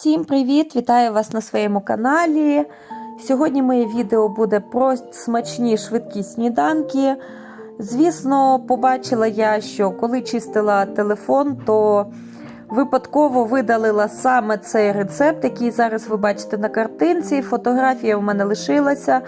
Всім привіт! Вітаю вас на своєму каналі. Сьогодні моє відео буде про смачні швидкі сніданки. Звісно, побачила я, що коли чистила телефон, то випадково видалила саме цей рецепт, який зараз ви бачите на картинці. Фотографія в мене лишилася.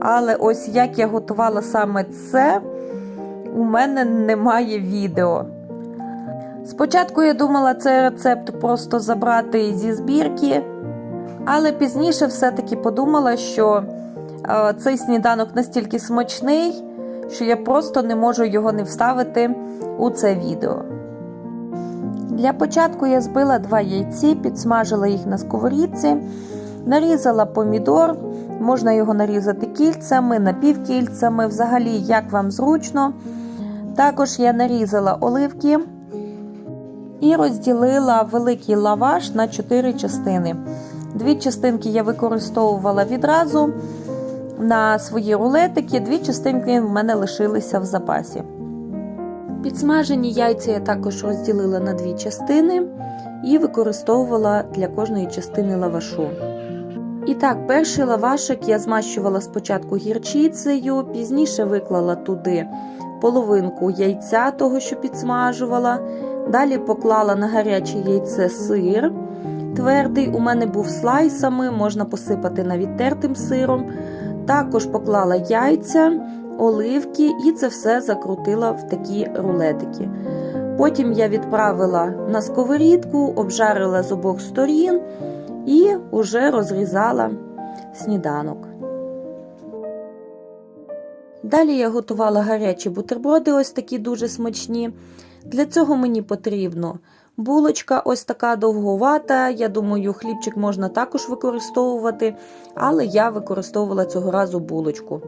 Але ось як я готувала саме це, у мене немає відео. Спочатку я думала цей рецепт просто забрати зі збірки, але пізніше все-таки подумала, що е, цей сніданок настільки смачний, що я просто не можу його не вставити у це відео. Для початку я збила два яйці, підсмажила їх на сковорідці, нарізала помідор, можна його нарізати кільцями, напівкільцями, взагалі, як вам зручно. Також я нарізала оливки і розділила великий лаваш на 4 частини. Дві частинки я використовувала відразу на свої рулетики, дві частинки в мене лишилися в запасі. Підсмажені яйця я також розділила на дві частини і використовувала для кожної частини лавашу. І так, перший лавашик я змащувала спочатку гірчицею, пізніше виклала туди половинку яйця, того, що підсмажувала. Далі поклала на гаряче яйце сир. Твердий у мене був слайсами, можна посипати навіть тертим сиром. Також поклала яйця, оливки і це все закрутила в такі рулетики. Потім я відправила на сковорідку, обжарила з обох сторін і вже розрізала сніданок. Далі я готувала гарячі бутерброди, ось такі дуже смачні. Для цього мені потрібно булочка, ось така довговата. Я думаю, хлібчик можна також використовувати, але я використовувала цього разу булочку.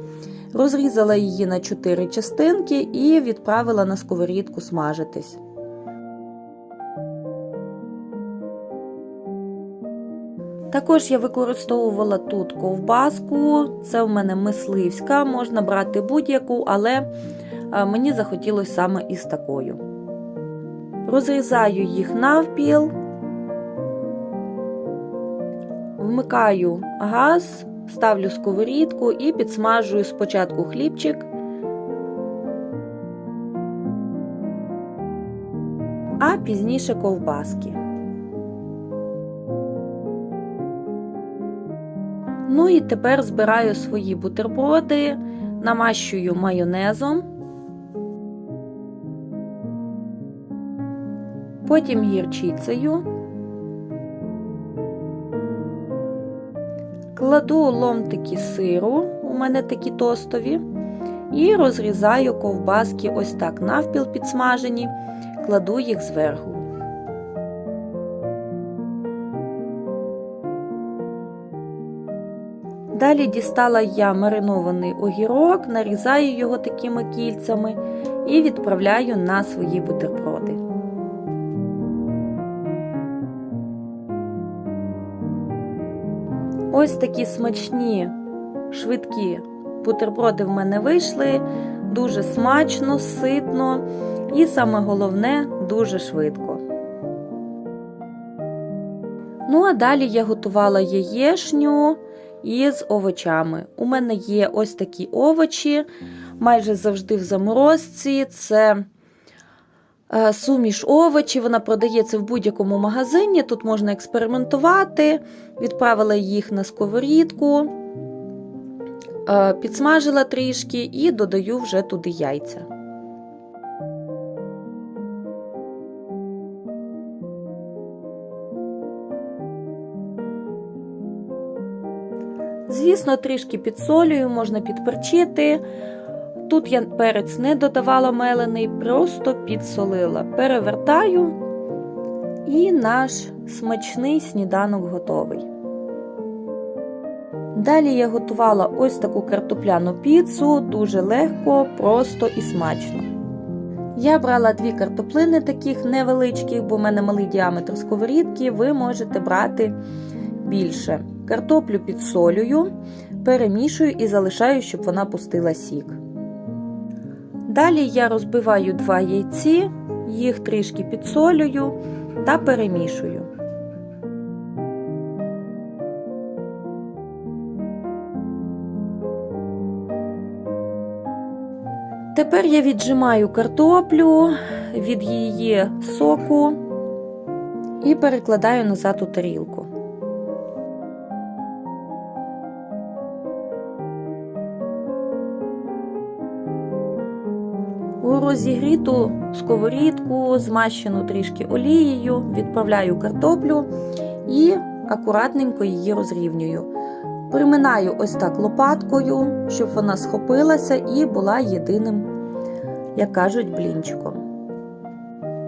Розрізала її на 4 частинки і відправила на сковорідку смажитись. Також я використовувала тут ковбаску, це в мене мисливська, можна брати будь-яку, але мені захотілося саме із такою. Розрізаю їх навпіл, вмикаю газ, ставлю сковорідку і підсмажую спочатку хлібчик, а пізніше ковбаски. Ну і тепер збираю свої бутерброди, намащую майонезом. Потім гірчицею. Кладу ломтики сиру, у мене такі тостові, і розрізаю ковбаски ось так навпіл підсмажені, кладу їх зверху. Далі дістала я маринований огірок, нарізаю його такими кільцями і відправляю на свої бутерброди. Ось такі смачні, швидкі бутерброди в мене вийшли. Дуже смачно, ситно і саме головне дуже швидко. Ну, а далі я готувала яєшню із овочами. У мене є ось такі овочі, майже завжди в заморозці. Це суміш овочів, вона продається в будь-якому магазині. Тут можна експериментувати. Відправила їх на сковорідку, е, підсмажила трішки і додаю вже туди яйця. Звісно, трішки підсолюю, можна підперчити. Тут я перець не додавала мелений, просто підсолила. Перевертаю, і наш смачний сніданок готовий. Далі я готувала ось таку картопляну піцу, дуже легко, просто і смачно. Я брала дві картоплини таких невеличких, бо в мене малий діаметр сковорідки, ви можете брати більше. Картоплю підсолюю, перемішую і залишаю, щоб вона пустила сік. Далі я розбиваю два яйці, їх трішки підсолюю та перемішую. Тепер я віджимаю картоплю від її соку і перекладаю назад у тарілку. Розігріту сковорідку, змащену трішки олією, відправляю картоплю і акуратненько її розрівнюю. Приминаю ось так лопаткою, щоб вона схопилася і була єдиним, як кажуть, блінчиком.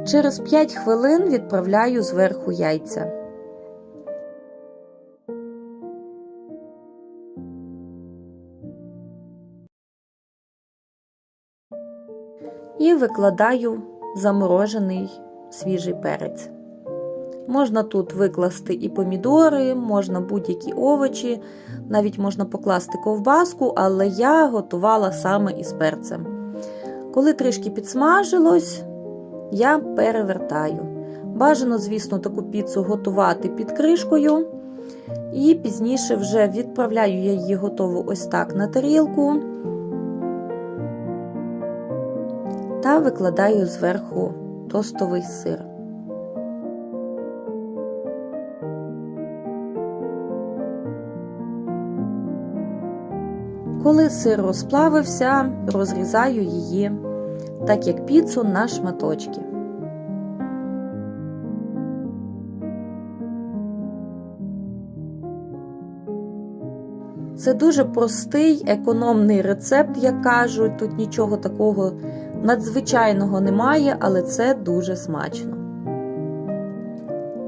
Через 5 хвилин відправляю зверху яйця. І викладаю заморожений свіжий перець. Можна тут викласти і помідори, можна будь-які овочі, навіть можна покласти ковбаску, але я готувала саме із перцем. Коли трішки підсмажилось, я перевертаю. Бажано, звісно, таку піцу готувати під кришкою. І пізніше вже відправляю я її готову ось так на тарілку та викладаю зверху тостовий сир. Коли сир розплавився, розрізаю її, так як піцу на шматочки. Це дуже простий, економний рецепт, як кажуть. Тут нічого такого надзвичайного немає, але це дуже смачно.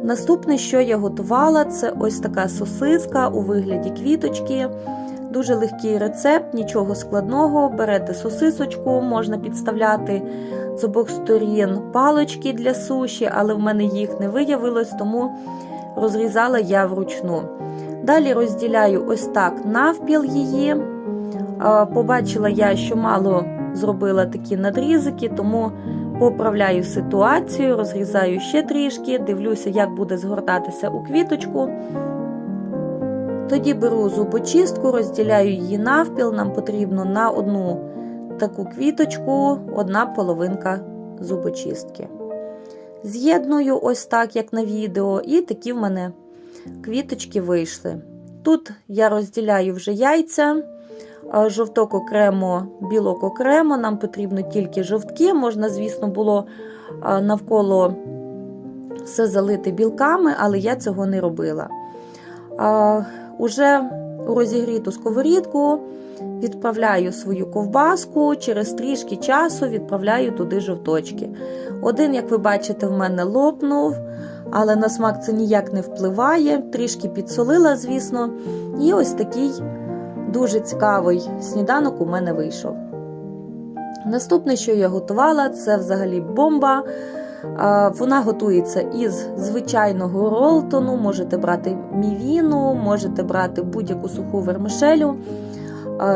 Наступне, що я готувала, це ось така сосиска у вигляді квіточки. Дуже легкий рецепт, нічого складного. Берете сосисочку, можна підставляти з обох сторін палочки для суші, але в мене їх не виявилось, тому розрізала я вручну. Далі розділяю ось так навпіл її. Побачила я, що мало зробила такі надрізики, тому поправляю ситуацію, розрізаю ще трішки, дивлюся, як буде згортатися у квіточку. Тоді беру зубочистку, розділяю її навпіл. Нам потрібно на одну таку квіточку, одна половинка зубочистки. З'єдную ось так, як на відео, і такі в мене квіточки вийшли. Тут я розділяю вже яйця, жовток окремо, білок окремо. Нам потрібно тільки жовтки. Можна, звісно, було навколо все залити білками, але я цього не робила. Уже у розігріту сковорідку відправляю свою ковбаску, через трішки часу відправляю туди жовточки. Один, як ви бачите, в мене лопнув, але на смак це ніяк не впливає. Трішки підсолила, звісно. І ось такий дуже цікавий сніданок у мене вийшов. Наступне, що я готувала, це взагалі бомба. Вона готується із звичайного ролтону, можете брати мівіну, можете брати будь-яку суху вермишелю.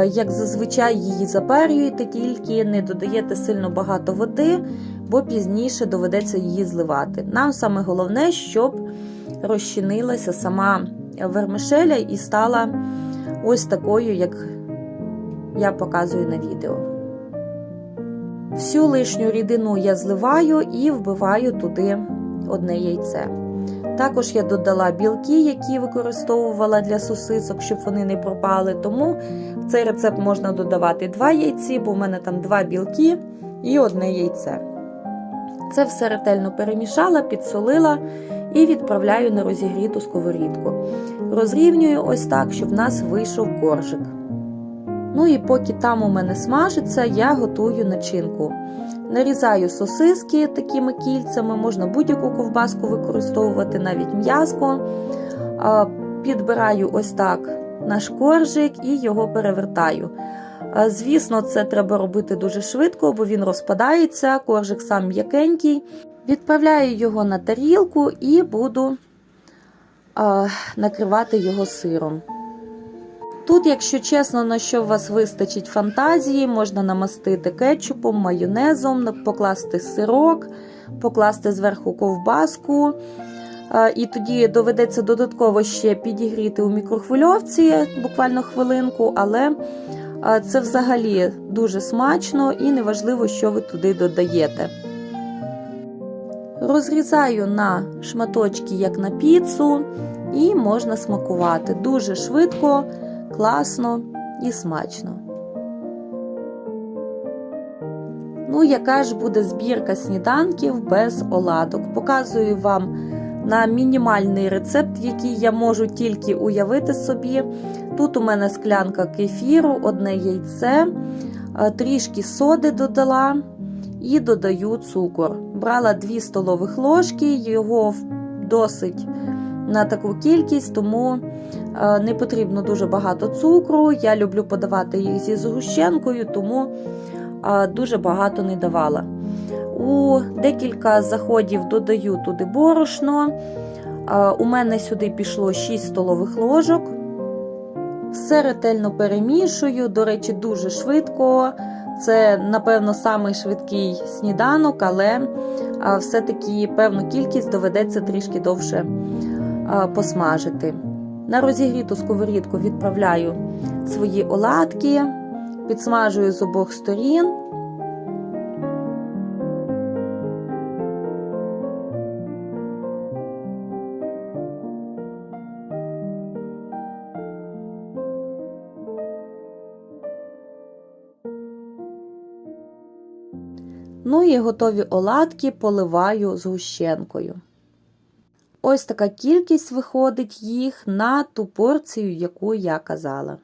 Як зазвичай її запарюєте, тільки не додаєте сильно багато води, бо пізніше доведеться її зливати. Нам саме головне, щоб розчинилася сама вермишеля і стала ось такою, як я показую на відео. Всю лишню рідину я зливаю і вбиваю туди одне яйце. Також я додала білки, які використовувала для сосисок, щоб вони не пропали. Тому в цей рецепт можна додавати два яйці, бо в мене там два білки і одне яйце. Це все ретельно перемішала, підсолила і відправляю на розігріту сковорідку. Розрівнюю ось так, щоб в нас вийшов коржик. Ну і поки там у мене смажиться, я готую начинку. Нарізаю сосиски такими кільцями, можна будь-яку ковбаску використовувати, навіть м'язко. Підбираю ось так наш коржик і його перевертаю. Звісно, це треба робити дуже швидко, бо він розпадається, коржик сам м'якенький. Відправляю його на тарілку і буду накривати його сиром. Тут, якщо чесно, на що у вас вистачить фантазії, можна намастити кетчупом, майонезом, покласти сирок, покласти зверху ковбаску. І тоді доведеться додатково ще підігріти у мікрохвильовці буквально хвилинку, але Це взагалі дуже смачно і неважливо, що ви туди додаєте. Розрізаю на шматочки, як на піцу, і можна смакувати. Дуже швидко, класно і смачно. Ну, яка ж буде збірка сніданків без оладок? Показую вам на мінімальний рецепт, який я можу тільки уявити собі. Тут у мене склянка кефіру, одне яйце, трішки соди додала і додаю цукор. Брала 2 столових ложки, його досить на таку кількість, тому не потрібно дуже багато цукру. Я люблю подавати їх зі згущенкою, тому дуже багато не давала. У декілька заходів додаю туди борошно. У мене сюди пішло 6 столових ложок. Все ретельно перемішую, до речі, дуже швидко. Це, напевно, самий швидкий сніданок, але все-таки певну кількість доведеться трішки довше посмажити. На розігріту сковорідку відправляю свої оладки, підсмажую з обох сторін. Ну і готові оладки поливаю згущенкою. Ось така кількість виходить їх на ту порцію, яку я казала.